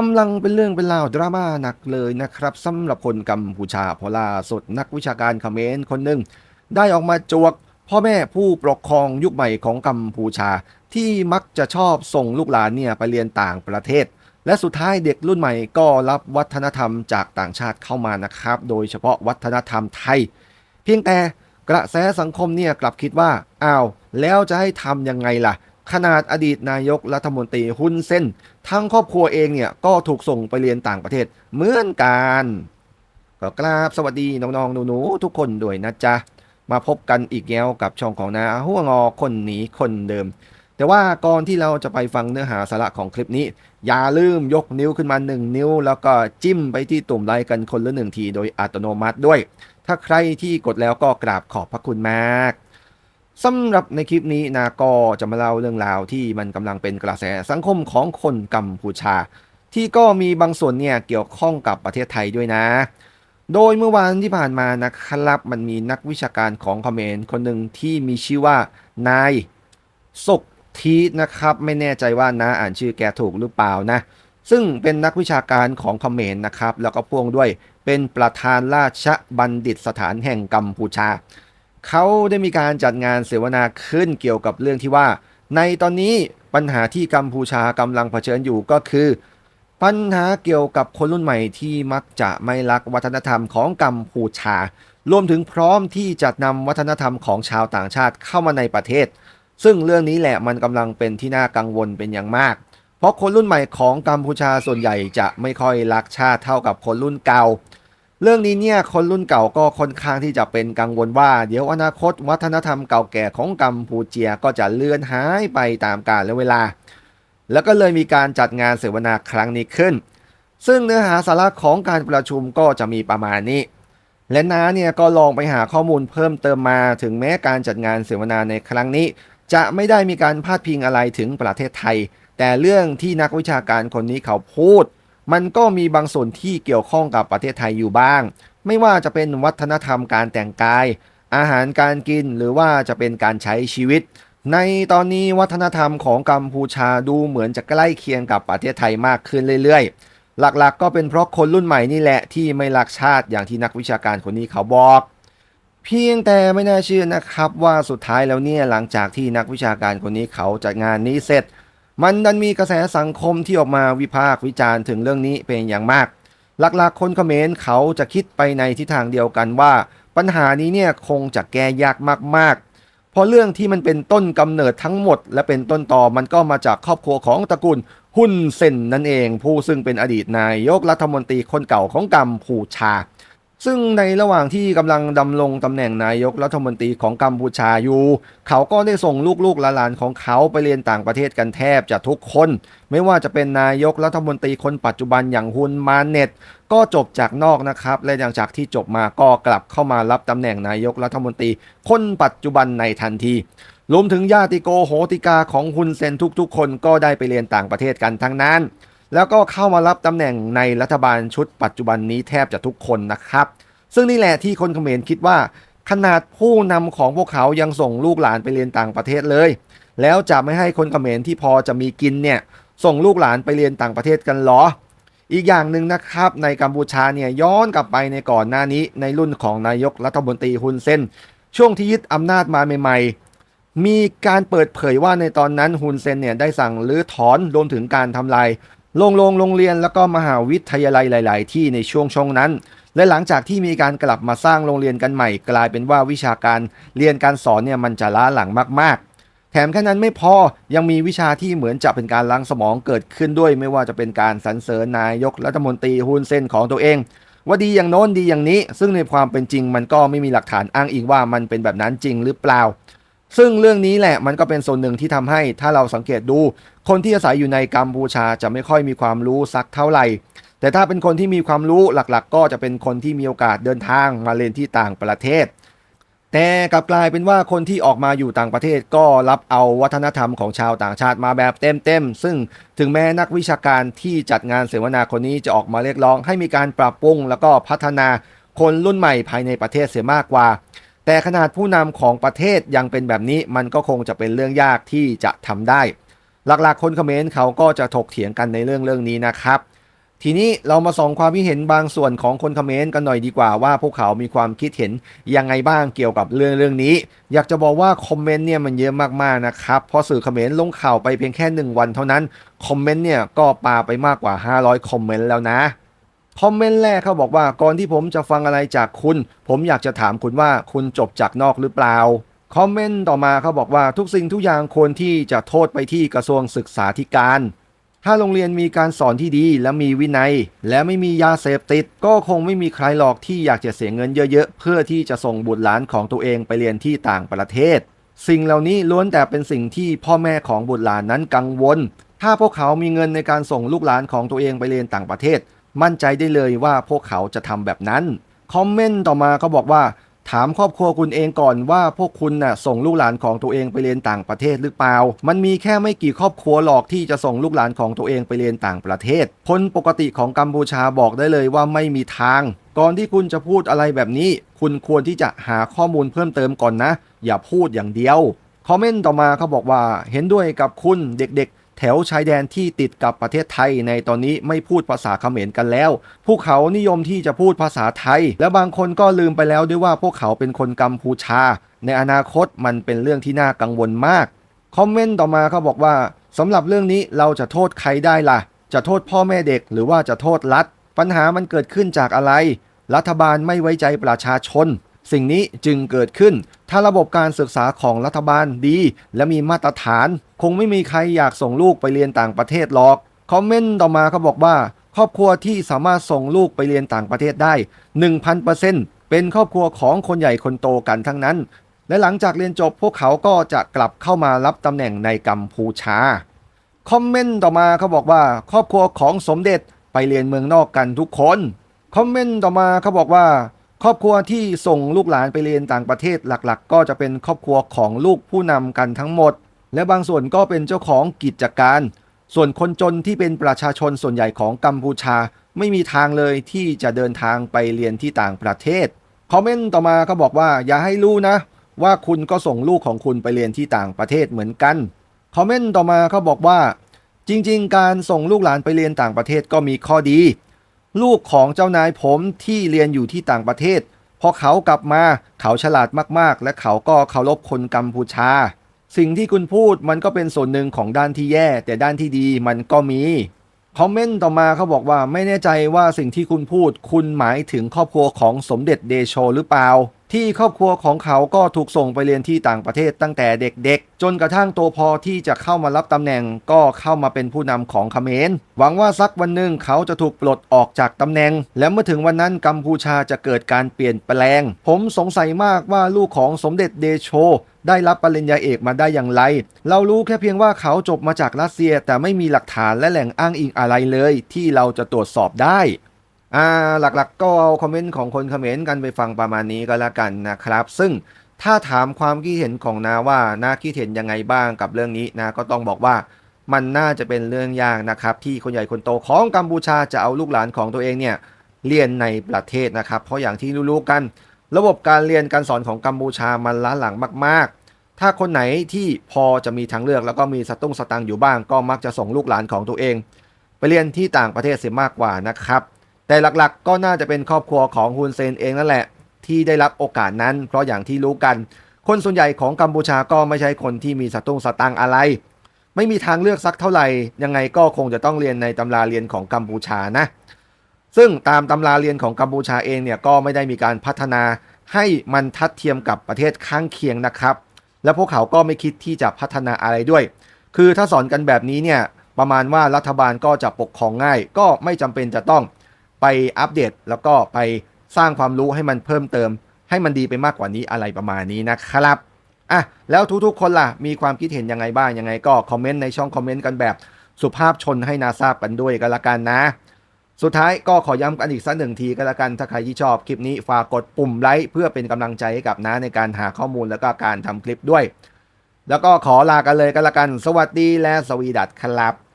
กำลังเป็นเรื่องเป็นราวดราม่าหนักเลยนะครับสำหรับคนกัมพูชาพราะล่าสุดนักวิชาการเขมรคนหนึ่งได้ออกมาจวกพ่อแม่ผู้ปกครองยุคใหม่ของกัมพูชา ที่มักจะชอบส่งลูกหลานเนี่ยไปเรียนต่างประเทศ และสุดท้ายเด็กรุ่นใหม่ก็รับวัฒนธรรมจากต่างชาติเข้ามานะครับ โดยเฉพาะวัฒนธรรมไทย เพียงแต่กระแสสังคมเนี่ยกลับคิดว่าอ้าวแล้วจะให้ทำยังไงล่ะ ขนาดอดีตนายกรัฐมนตรีฮุนเซนทั้งครอบครัวเองเนี่ยก็ถูกส่งไปเรียนต่างประเทศเหมือนกันก็กราบสวัสดีน้องๆหนูๆทุกคนด้วยนะจ๊ะ มาพบกันอีกแล้วกับช่องของนาหัวงอคนหนีคนเดิม แต่ว่าก่อนที่เราจะไปฟังเนื้อหาสาระของคลิปนี้ อย่าลืมยกนิ้วขึ้นมา 1 นิ้ว แล้วก็จิ้มไปที่ตุ่มไลค์กันคนละหนึ่งทีโดยอัตโนมัติด้วย ถ้าใครที่กดแล้วก็กราบขอบพระคุณมาก สำหรับในคลิปนี้นาก็จะมาเล่าเรื่องราวที่มันกำลังเป็นกระแสสังคมของคนกัมพูชา ที่ก็มีบางส่วนเนี่ยเกี่ยวข้องกับประเทศไทยด้วยนะ โดยเมื่อวานที่ผ่านมานะครับมันมีนักวิชาการของเขมรคนหนึ่งที่มีชื่อว่านายศกทีนะครับ ไม่แน่ใจว่านะอ่านชื่อแกถูกหรือเปล่านะ ซึ่งเป็นนักวิชาการของเขมรนะครับ แล้วก็พ่วงด้วยเป็นประธานราชบัณฑิตสถานแห่งกัมพูชา เขาได้มีการจัดงานเสวนาขึ้นเกี่ยวกับเรื่องที่ว่า ในตอนนี้ปัญหาที่กัมพูชากำลังเผชิญอยู่ก็คือ ปัญหาเกี่ยวกับคนรุ่นใหม่ที่มักจะไม่รักวัฒนธรรมของกัมพูชา รวมถึงพร้อมที่จะนำวัฒนธรรมของชาวต่างชาติเข้ามาในประเทศ ซึ่งเรื่องนี้แหละมันกำลังเป็นที่น่ากังวลเป็นอย่างมาก เพราะคนรุ่นใหม่ของกัมพูชาส่วนใหญ่จะไม่ค่อยรักชาติเท่ากับคนรุ่นเก่า เรื่องนี้เนี่ยคนรุ่นเก่าก็ค่อนข้างที่จะเป็นกังวลว่า เดี๋ยวอนาคตวัฒนธรรมเก่าแก่ของกัมพูเชียก็จะเลือนหายไปตามกาลและเวลา แล้วก็เลยมีการจัดงานเสวนาครั้งนี้ขึ้น ซึ่งเนื้อหาสาระของการประชุมก็จะมีประมาณนี้ และน้าเนี่ยก็ลองไปหาข้อมูลเพิ่มเติมมาถึงแม้การจัดงานเสวนาในครั้งนี้ จะไม่ได้มีการพาดพิงอะไรถึงประเทศไทย แต่เรื่องที่นักวิชาการคนนี้เขาพูด มันก็มีบางส่วนที่เกี่ยวข้องกับประเทศไทยอยู่บ้าง ไม่ว่าจะเป็นวัฒนธรรมการแต่งกาย อาหารการกินหรือว่าจะเป็นการใช้ชีวิต ในตอนนี้วัฒนธรรมของกัมพูชาดูเหมือนจะใกล้เคียงกับประเทศไทยมากขึ้นเรื่อยๆ หลักๆ ก็เป็นเพราะคนรุ่นใหม่นี่แหละที่ไม่รักชาติอย่างที่นักวิชาการคนนี้เขาบอกเพียงแต่ไม่น่าเชื่อนะครับว่าสุดท้ายแล้วเนี่ยหลังจากที่นักวิชาการคนนี้เขาจัดงานนี้เสร็จ มันดันมีกระแสสังคมที่ออกมาวิพากษ์วิจารณ์ถึงเรื่องนี้เป็นอย่างมาก หลักๆ คนเขมรเขาจะคิดไปในทิศทางเดียวกันว่า ปัญหานี้เนี่ยคงจะแก้ยากมากๆ เพราะเรื่องที่มันเป็นต้นกำเนิดทั้งหมด และเป็นต้นต่อมันก็มาจากครอบครัวของตระกูลฮุนเซนนั่นเอง ผู้ซึ่งเป็นอดีตนายกรัฐมนตรีคนเก่าของกัมพูชา ซึ่งในระหว่างที่กำลังดำรงตำแหน่งนายกรัฐมนตรีของกัมพูชาอยู่ เขาก็ได้ส่งลูกๆหลานของเขาไปเรียนต่างประเทศกันแทบจะทุกคน ไม่ว่าจะเป็นนายกรัฐมนตรีคนปัจจุบันอย่างฮุนมาเน็ต ก็จบจากนอกนะครับ และหลังจากที่จบมาก็กลับเข้ามารับตำแหน่งนายกรัฐมนตรีคนปัจจุบันในทันทีรวมถึงญาติโกโหติกาของฮุนเซนทุกๆ คนก็ได้ไปเรียนต่างประเทศกันทั้งนั้น แล้วก็เข้ามารับตำแหน่งในรัฐบาลชุดปัจจุบันนี้แทบจะทุกคนนะครับ ซึ่งนี่แหละที่คนเขมรคิดว่า ขนาดผู้นำของพวกเขายังส่งลูกหลานไปเรียนต่างประเทศเลย แล้วจะไม่ให้คนเขมรที่พอจะมีกินเนี่ยส่งลูกหลานไปเรียนต่างประเทศกันหรอ อีกอย่างหนึ่งนะครับในกัมพูชาเนี่ยย้อนกลับไปในก่อนหน้านี้ในรุ่นของนายกรัฐมนตรีฮุนเซนช่วงที่ยึดอำนาจมาใหม่ๆ มีการเปิดเผยว่าในตอนนั้นฮุนเซนเนี่ยได้สั่งหรือถอนรวมถึงการทำลาย โรงโรงโรงเรียนแล้วก็มหาวิทยาลัยหลาย ๆ ที่ในช่วงช่วงนั้น และหลังจากที่มีการกลับมาสร้างโรงเรียนกันใหม่ กลายเป็นว่าวิชาการเรียนการสอนเนี่ยมันจะล้าหลังมาก ๆ แถมแค่นั้นไม่พอยังมีวิชาที่เหมือนจะเป็นการล้างสมองเกิดขึ้นด้วย ไม่ว่าจะเป็นการสรรเสริญนายกรัฐมนตรีฮุนเซนของตัวเองว่าดีอย่างโน้นดีอย่างนี้ ซึ่งในความเป็นจริงมันก็ไม่มีหลักฐานอ้างอิงว่ามันเป็นแบบนั้นจริงหรือเปล่า ซึ่งเรื่องนี้แหละมันก็เป็นส่วนหนึ่งที่ทำให้ถ้าเราสังเกตดู คนที่อาศัยอยู่ในกัมพูชาจะไม่ค่อยมีความรู้สักเท่าไหร่ แต่ถ้าเป็นคนที่มีความรู้หลักๆ ก็จะเป็นคนที่มีโอกาสเดินทางมาเรียนที่ต่างประเทศ แต่กลับกลายเป็นว่าคนที่ออกมาอยู่ต่างประเทศก็รับเอาวัฒนธรรมของชาวต่างชาติมาแบบเต็มๆซึ่งถึงแม้นักวิชาการที่จัดงานเสวนาคนนี้จะออกมาเรียกร้อง ให้มีการปรับปรุงแล้วก็พัฒนาคนรุ่นใหม่ภายในประเทศเสียมากกว่า แต่ขนาดผู้นำของประเทศยังเป็นแบบนี้มันก็คงจะเป็นเรื่องยากที่จะทำได้ หลักๆ คนเขมรเขาก็จะถกเถียงกันในเรื่องเรื่องนี้นะครับ ทีนี้เรามาส่องความคิดเห็นบางส่วนของคนคอมเขมนต์กันหน่อยดีกว่าว่าพวกเขามีความคิดเห็นยังไงบ้างเกี่ยวกับเรื่องเรื่องนี้ อยากจะบอกว่าคอมเมนต์เนี่ยมันเยอะมากๆนะครับเพราะสื่อเขมรลงข่าวไปเพียงแค่ 1 วันเท่านั้นคอมเมนต์เนี่ยก็ปาไปมากกว่า 500 คอมเมนต์แล้วนะ คอมเมนต์แรกเขาบอกว่าก่อนที่ผมจะฟังอะไรจากคุณ ผมอยากจะถามคุณว่าคุณจบจากนอกหรือเปล่าคอมเมนต์ต่อมาเขาบอกว่าทุกสิ่งทุกอย่างควรที่จะโทษไปที่กระทรวงศึกษาธิการ ถ้าโรงเรียนมีการสอนที่ดีและมีวินัย และไม่มียาเสพติด ก็คงไม่มีใครหรอกที่อยากจะเสียเงินเยอะๆ เพื่อที่จะส่งบุตรหลานของตัวเองไปเรียนที่ต่างประเทศ สิ่งเหล่านี้ล้วนแต่เป็นสิ่งที่พ่อแม่ของบุตรหลานนั้นกังวล ถ้าพวกเขามีเงินในการส่งลูกหลานของตัวเองไปเรียนต่างประเทศ มั่นใจได้เลยว่าพวกเขาจะทำแบบนั้น คอมเมนต์ต่อมาเขาบอกว่า ถามครอบครัวคุณเองก่อนว่าพวกคุณน่ะส่งลูกหลานของตัวเองไปเรียนต่างประเทศหรือเปล่า มันมีแค่ไม่กี่ครอบครัวหรอกที่จะส่งลูกหลานของตัวเองไปเรียนต่างประเทศ คนปกติของกัมพูชาบอกได้เลยว่าไม่มีทาง ก่อนที่คุณจะพูดอะไรแบบนี้ คุณควรที่จะหาข้อมูลเพิ่มเติมก่อนนะ อย่าพูดอย่างเดียวคอมเมนต์ต่อมาเขาบอกว่าเห็นด้วยกับคุณเด็ก แถวชายแดนที่ติดกับประเทศไทยในตอนนี้ไม่พูดภาษาเขมรกันแล้ว พวกเขานิยมที่จะพูดภาษาไทย และบางคนก็ลืมไปแล้วด้วยว่าพวกเขาเป็นคนกัมพูชา ในอนาคตมันเป็นเรื่องที่น่ากังวลมาก คอมเมนต์ต่อมาเขาบอกว่าสำหรับเรื่องนี้เราจะโทษใครได้ล่ะ จะโทษพ่อแม่เด็กหรือว่าจะโทษรัฐ ปัญหามันเกิดขึ้นจากอะไร รัฐบาลไม่ไว้ใจประชาชน สิ่งนี้จึงเกิดขึ้น ถ้าระบบการศึกษาของรัฐบาลดี และมีมาตรฐาน คงไม่มีใครอยากส่งลูกไปเรียนต่างประเทศหรอก คอมเมนต์ต่อมาเขาบอกว่า ครอบครัวที่สามารถส่งลูกไปเรียนต่างประเทศได้ 1,000%เป็นครอบครัวของคนใหญ่คนโตกันทั้งนั้น และหลังจากเรียนจบพวกเขาก็จะกลับเข้ามารับตำแหน่งในกัมพูชา คอมเมนต์ต่อมาเขาบอกว่า ครอบครัวของสมเด็จไปเรียนเมืองนอกกันทุกคน คอมเมนต์ต่อมาเขาบอกว่า ครอบครัวที่ส่งลูกหลานไปเรียนต่างประเทศหลักๆ ก็จะเป็นครอบครัวของลูกผู้นำกันทั้งหมด และบางส่วนก็เป็นเจ้าของกิจการ ส่วนคนจนที่เป็นประชาชนส่วนใหญ่ของกัมพูชา ไม่มีทางเลยที่จะเดินทางไปเรียนที่ต่างประเทศคอมเมนต์ต่อมาเขาบอกว่าอย่าให้รู้นะ ว่าคุณก็ส่งลูกของคุณไปเรียนที่ต่างประเทศเหมือนกันคอมเมนต์ต่อมาเขาบอกว่า จริง ๆ การส่งลูกหลานไปเรียนต่างประเทศก็มีข้อดี ลูกของเจ้านายผมที่เรียนอยู่ที่ต่างประเทศ พอเขากลับมาเขาฉลาดมากๆ และเขาก็เคารพคนกัมพูชา สิ่งที่คุณพูดมันก็เป็นส่วนหนึ่งของด้านที่แย่ แต่ด้านที่ดีมันก็มีคอมเมนต์ต่อมาเขาบอกว่าไม่แน่ใจว่าสิ่งที่คุณพูด คุณหมายถึงครอบครัวของสมเด็จเดโชหรือเปล่า ที่ครอบครัวของเขาก็ถูกส่งไปเรียนที่ต่างประเทศตั้งแต่เด็กๆ จนกระทั่งโตพอที่จะเข้ามารับตำแหน่งก็เข้ามาเป็นผู้นำของเขมร หวังว่าสักวันหนึ่งเขาจะถูกปลดออกจากตำแหน่ง และเมื่อถึงวันนั้นกัมพูชาจะเกิดการเปลี่ยนแปลง ผมสงสัยมากว่าลูกของสมเด็จเดโชได้รับปริญญาเอกมาได้อย่างไร เรารู้แค่เพียงว่าเขาจบมาจากรัสเซียแต่ไม่มีหลักฐานและแหล่งอ้างอิงอะไรเลย ที่เราจะตรวจสอบได้ อ่าหลักๆก็เอาคอมเมนต์ของคนเขมรกันไปฟังประมาณนี้ก็แล้วกันนะครับ ซึ่งถ้าถามความคิดเห็นของนาว่านาคิดเห็นยังไงบ้างกับเรื่องนี้นะก็ต้องบอกว่ามันน่าจะเป็นเรื่องยากนะครับ ที่คนใหญ่คนโตของกัมพูชาจะเอาลูกหลานของตัวเองเนี่ยเรียนในประเทศนะครับ เพราะอย่างที่รู้ๆกัน ระบบการเรียนการสอนของกัมพูชามันล้าหลังมาก ๆ ถ้าคนไหนที่พอจะมีทางเลือกแล้วก็มีสตุ้งสตังอยู่บ้าง ก็มักจะส่งลูกหลานของตัวเอง ไปเรียนที่ต่างประเทศเสียมากกว่านะครับ แต่หลักๆ ก็น่าจะเป็นครอบครัวของฮุนเซนเองนั่นแหละ ที่ได้รับโอกาสนั้น เพราะอย่างที่รู้กัน คนส่วนใหญ่ของกัมพูชาก็ไม่ใช่คนที่มีสตุ้งสตังอะไร ไม่มีทางเลือกสักเท่าไหร่ ยังไงก็คงจะต้องเรียนในตำราเรียนของกัมพูชานะ ซึ่งตามตำราเรียนของกัมพูชาเองเนี่ยก็ไม่ได้มีการพัฒนาให้มันทัดเทียมกับประเทศข้างเคียงนะครับ และพวกเขาก็ไม่คิดที่จะพัฒนาอะไรด้วย คือถ้าสอนกันแบบนี้เนี่ยประมาณว่ารัฐบาลก็จะปกครองง่าย ก็ไม่จำเป็นจะต้อง ไปอัปเดต แล้วก็ไปสร้างความรู้ให้มันเพิ่มเติม ให้มันดีไปมากกว่านี้อะไรประมาณนี้นะครับอะแล้วทุกๆคนล่ะ มีความคิดเห็นยังไงบ้างยังไงก็คอมเมนต์ในช่องคอมเมนต์กันแบบสุภาพชนให้นาทราบกันด้วยกันละกันนะ สุดท้ายก็ขอย้ำกันอีกสักหนึ่งทีก็แล้วกัน ถ้าใครที่ชอบคลิปนี้ฝากกดปุ่มไลค์เพื่อเป็นกำลังใจให้กับน้าในการหาข้อมูลแล้วก็การทำคลิปด้วย แล้วก็ขอลากันเลยก็แล้วกัน สวัสดีและสวีดัตครับ